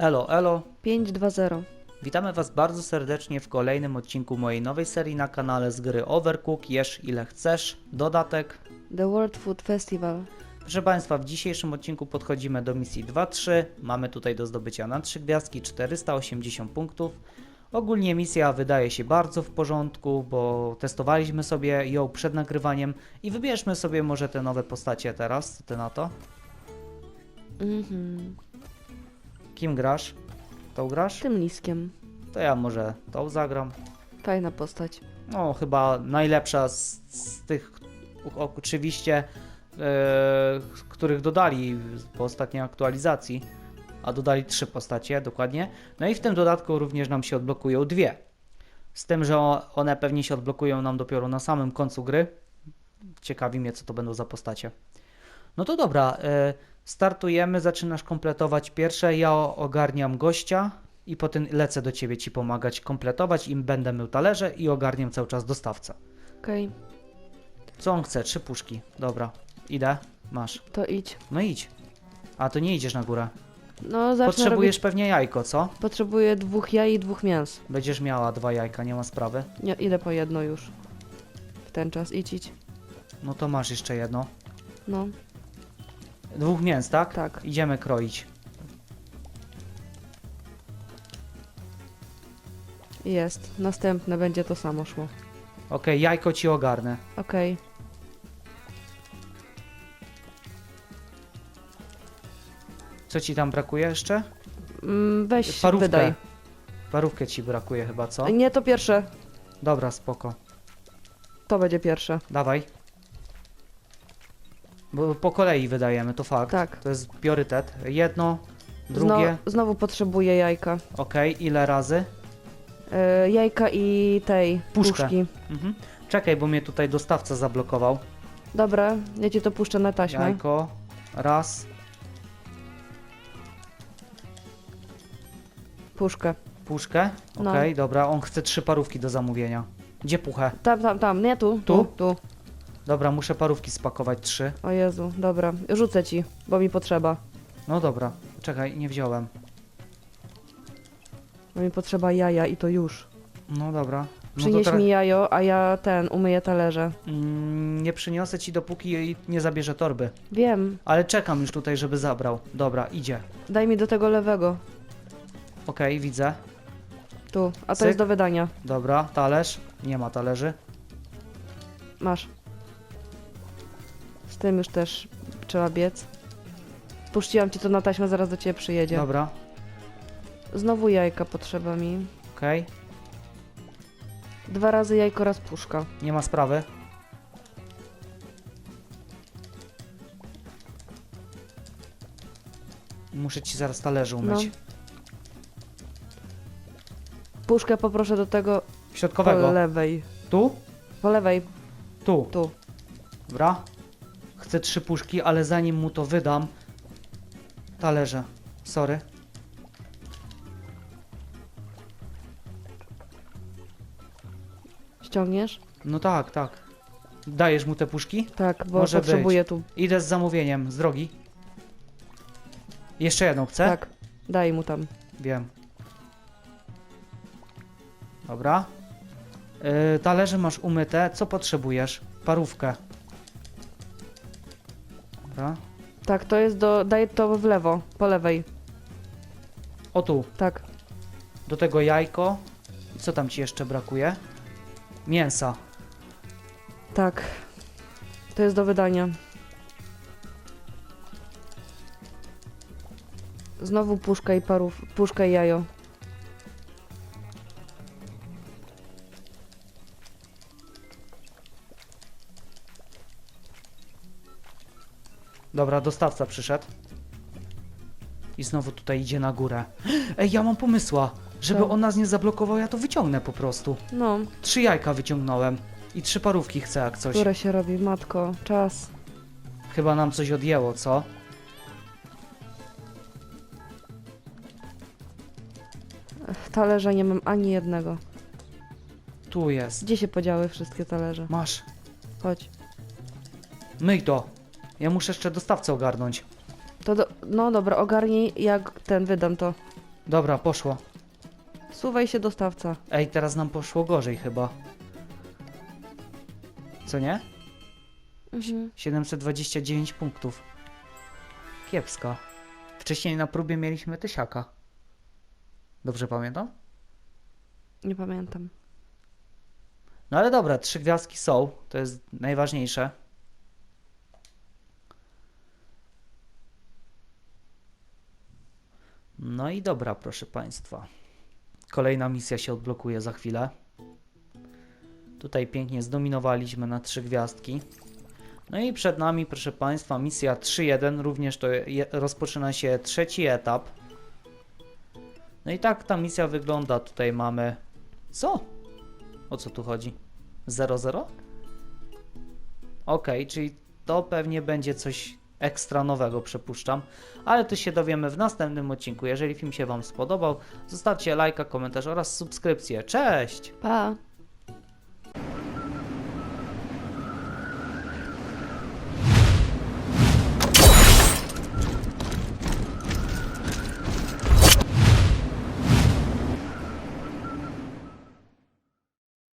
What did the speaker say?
Elo, elo. 5-2-0. Witamy Was bardzo serdecznie w kolejnym odcinku mojej nowej serii na kanale z gry Overcook. Jesz ile chcesz. Dodatek. The World Food Festival. Proszę Państwa, w dzisiejszym odcinku podchodzimy do misji 2-3. Mamy tutaj do zdobycia na 3 gwiazdki 480 punktów. Ogólnie misja wydaje się bardzo w porządku, bo testowaliśmy sobie ją przed nagrywaniem i wybierzmy sobie może te nowe postacie teraz. Co ty na to? Mhm. Kim grasz? Tą grasz? Tym liskiem. To ja może tą zagram. Fajna postać. No, chyba najlepsza z, z tych, oczywiście, e, których dodali po ostatniej aktualizacji. A dodali trzy postacie dokładnie. No i w tym dodatku również nam się odblokują dwie. Z tym, że one pewnie się odblokują nam dopiero na samym końcu gry. Ciekawi mnie, co to będą za postacie. No to dobra, e, startujemy, zaczynasz kompletować pierwsze. Ja ogarniam gościa i potem lecę do ciebie ci pomagać kompletować. Im będę mył talerze i ogarniam cały czas dostawcę. Okej, Co on chce? Trzy puszki. Dobra, idę. Masz. to idź. No idź. A to nie idziesz na górę. No, zacznę Potrzebujesz robić... pewnie jajko, co? Potrzebuję dwóch jaj i dwóch mięs. Będziesz miała dwa jajka, nie ma sprawy. Nie, idę po jedno już. W ten czas. Idź, idź. No to masz jeszcze jedno. No, Dwóch mięs, tak? tak. Idziemy kroić. Jest. Następne będzie to samo szło. Okej, jajko ci ogarnę. Okej. Co ci tam brakuje jeszcze? Mm, weź, Parówkę. wydaj. Parówkę ci brakuje chyba, co? Nie, to pierwsze. Dobra, spoko. To będzie pierwsze. Dawaj. Bo po kolei wydajemy, to fakt. Tak. To jest priorytet. Jedno, drugie. Znowu, znowu potrzebuję jajka. Okej, ile razy? E, jajka i tej Puszkę. puszki. Mhm. Czekaj, bo mnie tutaj dostawca zablokował. Dobra, ja ci to puszczę na taśmę. Jajko. Raz. Puszkę. Puszkę. No. Okej, dobra. On chce trzy parówki do zamówienia. Gdzie puchę? Tam, tam, tam. Nie tu. Tu? Tu? Tu. Dobra, muszę parówki spakować trzy. O Jezu, dobra. Rzucę ci, bo mi potrzeba. No dobra. Czekaj, nie wziąłem. Bo mi potrzeba jaja i to już. No dobra. No Przynieś teraz- mi jajo, a ja ten, umyję talerze. Mm, nie przyniosę ci dopóki jej nie zabierze torby. Wiem. Ale czekam już tutaj, żeby zabrał. Dobra, idzie. Daj mi do tego lewego. Okej, widzę. Tu. A to Cyk. jest do wydania. Dobra, talerz. Nie ma talerzy. Masz. Tym już też trzeba biec. Puściłam ci to na taśmę, zaraz do ciebie przyjedzie. Dobra, Znowu jajka potrzeba mi. okej. Dwa razy jajko, raz puszka. Nie ma sprawy. Muszę ci zaraz talerze umyć. No. Puszkę poproszę do tego po Środkowego. lewej. Tu? Po lewej, Tu. tu. Dobra. Chcę trzy puszki, ale zanim mu to wydam... Talerze. Sorry. Ściągniesz? No tak, tak. Dajesz mu te puszki? Tak, bo Może potrzebuję tu. Idę z zamówieniem, z drogi. Jeszcze jedną chcę? Tak, daj mu tam. Wiem. Dobra. Yy, talerze masz umyte. Co potrzebujesz? Parówkę. Dobra. Tak, to jest do. Daj to w lewo, po lewej. O tu. Tak. Do tego jajko. I Co tam ci jeszcze brakuje? Mięsa. Tak. To jest do wydania. Znowu puszka i parów. Puszka i jajo. Dobra, dostawca przyszedł. I znowu tutaj idzie na górę. Ej, ja mam pomysła. Żeby Co? on nas nie zablokował, ja to wyciągnę po prostu. No, Trzy jajka wyciągnąłem. I trzy parówki chcę jak coś. które się robi? Matko, czas. Chyba nam coś odjęło, co? W talerze nie mam ani jednego. Tu jest. Gdzie się podziały wszystkie talerze? Masz. Chodź. Myj to. Ja muszę jeszcze dostawcę ogarnąć. To do, no dobra, ogarnij jak ten wydam to. Dobra, poszło. Suwaj się dostawca. Ej, teraz nam poszło gorzej chyba. Co nie? Mhm. 729 punktów. Kiepska. Wcześniej na próbie mieliśmy tysiaka. Dobrze pamiętam? Nie pamiętam. No ale dobra, trzy gwiazdki są. To jest najważniejsze. No i dobra, proszę Państwa. Kolejna misja się odblokuje za chwilę. Tutaj pięknie zdominowaliśmy na trzy gwiazdki. No i przed nami, proszę Państwa, misja 3.1. Również to je, rozpoczyna się trzeci etap. No i tak ta misja wygląda. Tutaj mamy. Co? O co tu chodzi? 0-0? Okej, czyli to pewnie będzie coś ekstra nowego, przypuszczam. Ale to się dowiemy w następnym odcinku. Jeżeli film się Wam spodobał, zostawcie lajka, komentarz oraz subskrypcję. Cześć! Pa!